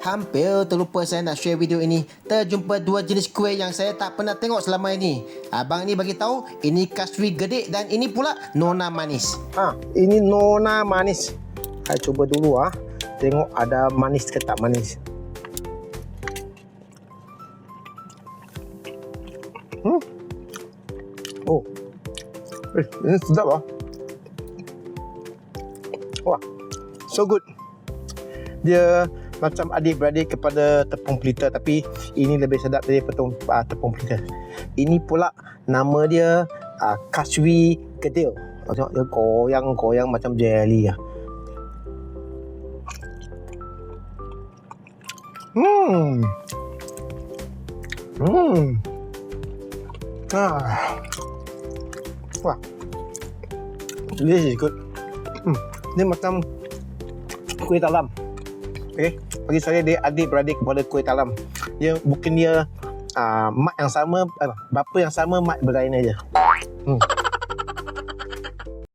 Hampir terlupa saya nak share video ini. Terjumpa dua jenis kuih yang saya tak pernah tengok selama ini. Abang ni bagi tahu ini kaswi gedik dan ini pula nona manis. Ha, ini nona manis. Saya cuba dulu ah. Tengok ada manis ke tak manis. Hmm. Oh. Eh, ini sedap ah. Wah. So good. Dia macam adik-beradik kepada tepung pelita tapi ini lebih sedap dari tepung, uh, tepung pelita. Ini pula nama dia uh, kaswi kedil. Tengok dia goyang-goyang macam jelly lah. Hmm. Hmm. Ah. Wah. This is good. Hmm. Dia macam kuih talam. Okay. Bagi saya dia adik-beradik kepada kuih talam. Dia bukan dia uh, mat yang sama, uh, bapa yang sama, mat berlain aja. Hmm.